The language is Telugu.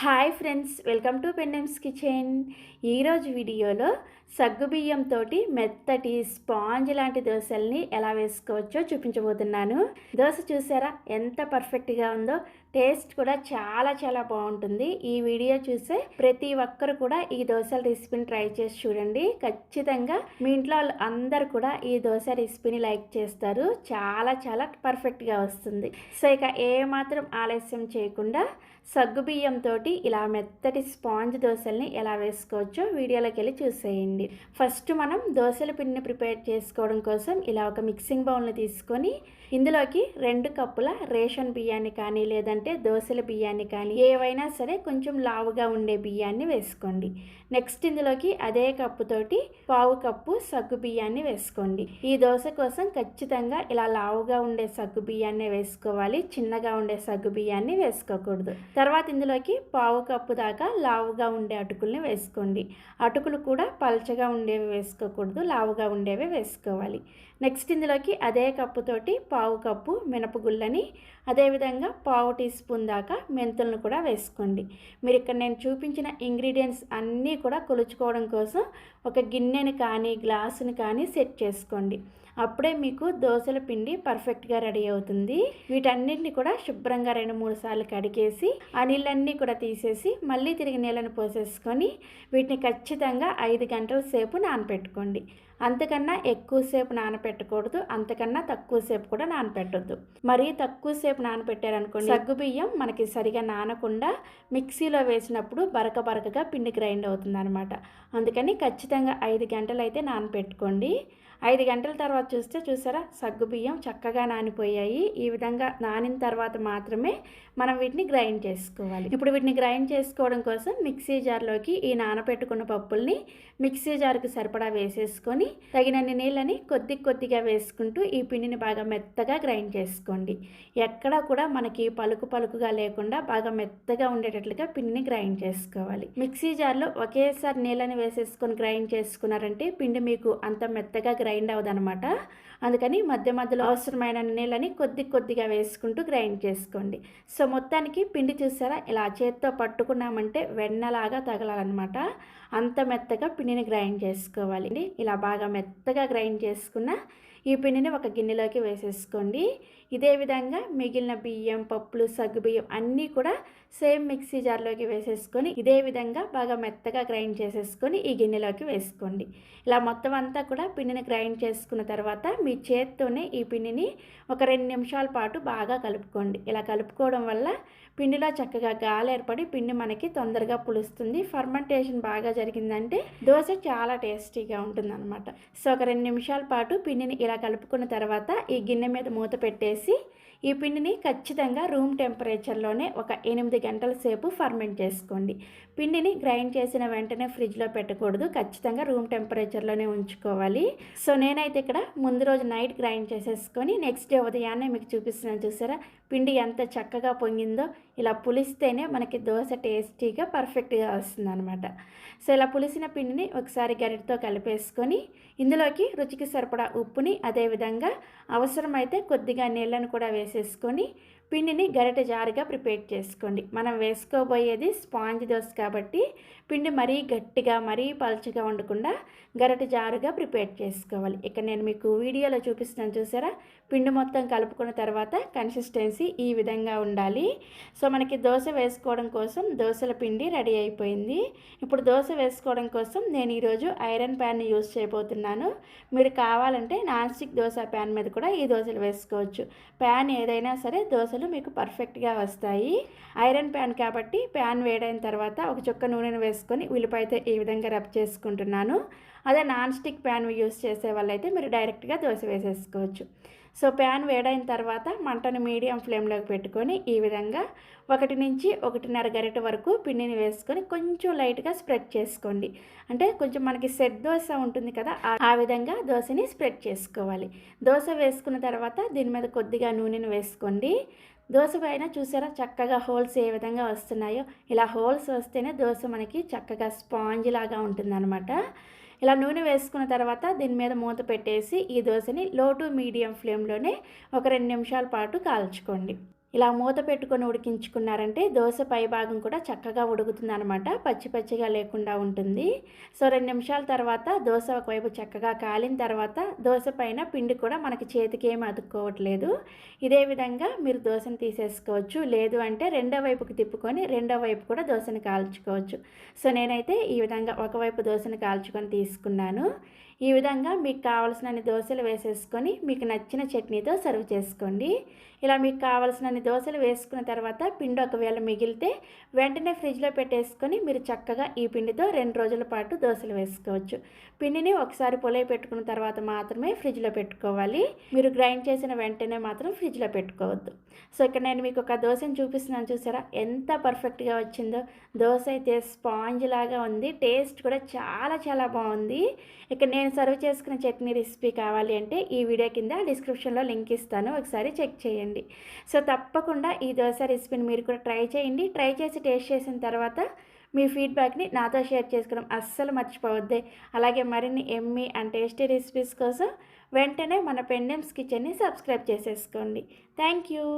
Hi friends welcome to Pendem's kitchen. ఈరోజు వీడియోలో సగ్గుబియ్యంతో మెత్తటి స్పాంజ్ లాంటి దోశల్ని ఎలా వేసుకోవచ్చో చూపించబోతున్నాను. దోశ చూసారా? ఎంత పర్ఫెక్ట్గా ఉందో టేస్ట్ కూడా చాలా చాలా బాగుంటుంది. ఈ వీడియో చూసే ప్రతి ఒక్కరు కూడా ఈ దోశల రెసిపీని ట్రై చేసి చూడండి. ఖచ్చితంగా మీ ఇంట్లో వాళ్ళు అందరు కూడా ఈ దోశ రెసిపీని లైక్ చేస్తారు. చాలా చాలా పర్ఫెక్ట్గా వస్తుంది. సో ఇక ఏ మాత్రం ఆలస్యం చేయకుండా సగ్గుబియ్యంతో ఇలా మెత్తటి స్పాంజ్ దోశల్ని ఎలా వేసుకోవచ్చో వీడియోలోకి వెళ్ళి చూసేయండి. ఫస్ట్ మనం దోశల పిండిని ప్రిపేర్ చేసుకోవడం కోసం ఇలా ఒక మిక్సింగ్ బౌల్ని తీసుకొని ఇందులోకి రెండు కప్పుల రేషన్ బియ్యాన్ని కానీ లేదంటే దోశల బియ్యాన్ని కానీ ఏవైనా సరే కొంచెం లావుగా ఉండే బియ్యాన్ని వేసుకోండి. నెక్స్ట్ ఇందులోకి అదే కప్పుతోటి పావు కప్పు సగ్గు బియ్యాన్ని వేసుకోండి. ఈ దోశ కోసం ఖచ్చితంగా ఇలా లావుగా ఉండే సగ్గు బియ్యాన్ని వేసుకోవాలి. చిన్నగా ఉండే సగ్గు బియ్యాన్ని వేసుకోకూడదు. తర్వాత ఇందులోకి పావు కప్పు దాకా లావుగా ఉండే అటుకుల్ని వేసుకోండి. అటుకులు కూడా పల్చగా ఉండేవి వేసుకోకూడదు లావుగా ఉండేవి వేసుకోవాలి. నెక్స్ట్ ఇందులోకి అదే కప్పుతోటి పావు కప్పు మినపగుళ్ళని అదేవిధంగా పావు టీ స్పూన్ దాకా మెంతులను కూడా వేసుకోండి. మీరు ఇక్కడ నేను చూపించిన ఇంగ్రీడియంట్స్ అన్నీ కూడా కొలుచుకోవడం కోసం ఒక గిన్నెని కానీ గ్లాసుని కానీ సెట్ చేసుకోండి. అప్పుడే మీకు దోశల పిండి పర్ఫెక్ట్గా రెడీ అవుతుంది. వీటన్నిటిని కూడా శుభ్రంగా రెండు మూడు సార్లు కడిగేసి ఆ నీళ్ళన్నీ కూడా తీసేసి మళ్ళీ తిరిగి నీళ్ళని పోసేసుకొని వీటిని ఖచ్చితంగా ఐదు గంటల సేపు నానపెట్టుకోండి. అంతకన్నా ఎక్కువసేపు నానపెట్టకూడదు అంతకన్నా తక్కువసేపు కూడా నానపెట్టొద్దు. మరీ తక్కువసేపు నానపెట్టారనుకోండి సగ్గుబియ్యం మనకి సరిగా నానకుండా మిక్సీలో వేసినప్పుడు బరక బరకగా పిండి గ్రైండ్ అవుతుంది అనమాట అందుకని ఖచ్చితంగా ఐదు గంటలు అయితే నానపెట్టుకోండి. ఐదు గంటల తర్వాత చూస్తే చూసారా? సగ్గు బియ్యం చక్కగా నానిపోయాయి. ఈ విధంగా నానిన తర్వాత మాత్రమే మనం వీటిని గ్రైండ్ చేసుకోవాలి. ఇప్పుడు వీటిని గ్రైండ్ చేసుకోవడం కోసం మిక్సీ జార్లోకి ఈ నానపెట్టుకున్న పప్పుల్ని మిక్సీ జార్కి సరిపడా వేసేసుకొని తగినన్ని నీళ్ళని కొద్ది కొద్దిగా వేసుకుంటూ ఈ పిండిని బాగా మెత్తగా గ్రైండ్ చేసుకోండి. ఎక్కడా కూడా మనకి పలుకు పలుకుగా లేకుండా బాగా మెత్తగా ఉండేటట్లుగా పిండిని గ్రైండ్ చేసుకోవాలి. మిక్సీ జార్లో ఒకేసారి నీళ్ళని వేసేసుకొని గ్రైండ్ చేసుకున్నారంటే పిండి మీకు అంత మెత్తగా గ్రైండ్ అవ్వదనమాట అందుకని మధ్య మధ్యలో అవసరమైన నీళ్ళని కొద్ది కొద్దిగా వేసుకుంటూ గ్రైండ్ చేసుకోండి. సో మొత్తానికి పిండి చూసారా? ఇలా చేత్తో పట్టుకున్నామంటే వెన్నలాగా తగలాలన్నమాట. అంత మెత్తగా పిండిని గ్రైండ్ చేసుకోవాలి. ఇలా బాగా మెత్తగా గ్రైండ్ చేసుకున్న ఈ పిండిని ఒక గిన్నెలోకి వేసేసుకోండి. ఇదే విధంగా మిగిలిన బియ్యం పప్పులు సగ్గు బియ్యం అన్నీ కూడా సేమ్ మిక్సీ జార్లోకి వేసేసుకొని ఇదే విధంగా బాగా మెత్తగా గ్రైండ్ చేసేసుకొని ఈ గిన్నెలోకి వేసుకోండి. ఇలా మొత్తం అంతా కూడా పిండిని గ్రైండ్ చేసుకున్న తర్వాత మీ చేత్తోనే ఈ పిండిని ఒక రెండు నిమిషాల పాటు బాగా కలుపుకోండి. ఇలా కలుపుకోవడం వల్ల పిండిలో చక్కగా గాలి ఏర్పడి పిండి మనకి తొందరగా పులుస్తుంది. ఫర్మెంటేషన్ బాగా జరిగిందంటే దోశ చాలా టేస్టీగా ఉంటుందన్నమాట. సో ఒక రెండు నిమిషాల పాటు పిండిని ఇలా కలుపుకున్న తర్వాత ఈ గిన్నె మీద మూత పెట్టేసి ఈ పిండిని ఖచ్చితంగా రూమ్ టెంపరేచర్లోనే ఒక ఎనిమిది గంటల సేపు ఫర్మెంట్ చేసుకోండి. పిండిని గ్రైండ్ చేసిన వెంటనే ఫ్రిడ్జ్లో పెట్టకూడదు. ఖచ్చితంగా రూమ్ టెంపరేచర్లోనే ఉంచుకోవాలి. సో నేనైతే ఇక్కడ ముందు రోజు నైట్ గ్రైండ్ చేసేసుకొని నెక్స్ట్ డే ఉదయాన్నే మీకు చూపిస్తున్నాను చూసారా? పిండి ఎంత చక్కగా పొంగిందో. ఇలా పులిస్తేనే మనకి దోశ టేస్టీగా పర్ఫెక్ట్గా వస్తుంది అనమాట సో ఇలా పులిసిన పిండిని ఒకసారి గరిటతో కలిపేసుకొని ఇందులోకి రుచికి సరిపడా ఉప్పుని అదేవిధంగా అవసరమైతే కొద్దిగా నీళ్ళను కూడా వేసేసుకొని పిండిని గరిట జారుగా ప్రిపేర్ చేసుకోండి. మనం వేసుకోబోయేది స్పాంజ్ దోశ కాబట్టి పిండి మరీ గట్టిగా మరీ పలుచగా ఉండకుండా గరిట జారుగా ప్రిపేర్ చేసుకోవాలి. ఇక్కడ నేను మీకు వీడియోలో చూపిస్తున్నాను చూసారా? పిండి మొత్తం కలుపుకున్న తర్వాత కన్సిస్టెన్సీ ఈ విధంగా ఉండాలి. సో మనకి దోశ వేసుకోవడం కోసం దోశల పిండి రెడీ అయిపోయింది. ఇప్పుడు దోశ వేసుకోవడం కోసం నేను ఈరోజు ఐరన్ ప్యాన్ని యూజ్ చేయబోతున్నాను. మీరు కావాలంటే నాన్ స్టిక్ దోశ ప్యాన్ మీద కూడా ఈ దోశలు వేసుకోవచ్చు. ప్యాన్ ఏదైనా సరే దోశ దోశలు మీకు పర్ఫెక్ట్గా వస్తాయి. ఐరన్ ప్యాన్ కాబట్టి ప్యాన్ వేడైన తర్వాత ఒక చుక్క నూనెను వేసుకొని ఉల్లిపాయతో ఈ విధంగా రబ్ చేసుకుంటున్నాను. అదే నాన్ స్టిక్ ప్యాన్ యూస్ చేసే వాళ్ళైతే మీరు డైరెక్ట్గా దోశ వేసేసుకోవచ్చు. సో ప్యాన్ వేడైన తర్వాత మంటను మీడియం ఫ్లేమ్లోకి పెట్టుకొని ఈ విధంగా ఒకటి నుంచి ఒకటిన్నర గరిట వరకు పిండిని వేసుకొని కొంచెం లైట్గా స్ప్రెడ్ చేసుకోండి. అంటే కొంచెం మనకి సెట్ దోశ ఉంటుంది కదా ఆ విధంగా దోశని స్ప్రెడ్ చేసుకోవాలి. దోశ వేసుకున్న తర్వాత దీని మీద కొద్దిగా నూనెను వేసుకోండి. దోశ పైన చూసారా చక్కగా హోల్స్ ఏ విధంగా వస్తున్నాయో? ఇలా హోల్స్ వస్తేనే దోశ మనకి చక్కగా స్పాంజ్ లాగా ఉంటుందన్నమాట. ఇలా నూనె వేసుకున్న తర్వాత దీని మీద మూత పెట్టేసి ఈ దోశని లో టు మీడియం ఫ్లేమ్లోనే ఒక రెండు నిమిషాల పాటు కాల్చుకోండి. ఇలా మూత పెట్టుకొని ఉడికించుకున్నారంటే దోశ పై భాగం కూడా చక్కగా ఉడుకుతుంది అనమాట పచ్చి పచ్చిగా లేకుండా ఉంటుంది. సో రెండు నిమిషాల తర్వాత దోశ ఒకవైపు చక్కగా కాలిన తర్వాత దోశ పైన పిండి కూడా మనకి చేతికి ఏమి అతుక్కోవట్లేదు. ఇదే విధంగా మీరు దోశను తీసేసుకోవచ్చు. లేదు అంటే రెండో వైపుకి తిప్పుకొని రెండో వైపు కూడా దోశను కాల్చుకోవచ్చు. సో నేనైతే ఈ విధంగా ఒకవైపు దోశను కాల్చుకొని తీసుకున్నాను. ఈ విధంగా మీకు కావలసినన్ని దోశలు వేసేసుకొని మీకు నచ్చిన చట్నీతో సర్వ్ చేసుకోండి. ఇలా మీకు కావలసినన్ని దోశలు వేసుకున్న తర్వాత పిండి ఒకవేళ మిగిలితే వెంటనే ఫ్రిడ్జ్లో పెట్టేసుకొని మీరు చక్కగా ఈ పిండితో రెండు రోజుల పాటు దోశలు వేసుకోవచ్చు. పిండిని ఒకసారి పొలై పెట్టుకున్న తర్వాత మాత్రమే ఫ్రిడ్జ్లో పెట్టుకోవాలి. మీరు గ్రైండ్ చేసిన వెంటనే మాత్రం ఫ్రిడ్జ్లో పెట్టుకోవద్దు. సో ఇక్కడ నేను మీకు ఒక దోశను చూపిస్తున్నాను చూసారా? ఎంత పర్ఫెక్ట్గా వచ్చిందో. దోశ అయితే స్పాంజ్ లాగా ఉంది. టేస్ట్ కూడా చాలా చాలా బాగుంది. ఇక్కడ నేను సర్వ్ చేసుకున్న చట్నీ రెసిపీ కావాలి అంటే ఈ వీడియో కింద డిస్క్రిప్షన్లో లింక్ ఇస్తాను. ఒకసారి చెక్ చేయండి. సో తప్పకుండా ఈ దోశ రెసిపీని మీరు కూడా ట్రై చేయండి. ట్రై చేసి టేస్ట్ చేసిన తర్వాత మీ ఫీడ్బ్యాక్ని నాతో షేర్ చేసుకోవడం అస్సలు మర్చిపోవద్దే. అలాగే మరిన్ని ఎమ్మీ అండ్ టేస్టీ రెసిపీస్ కోసం వెంటనే మన పెండెమ్స్ కిచెన్ని సబ్స్క్రైబ్ చేసేసుకోండి. Thank you.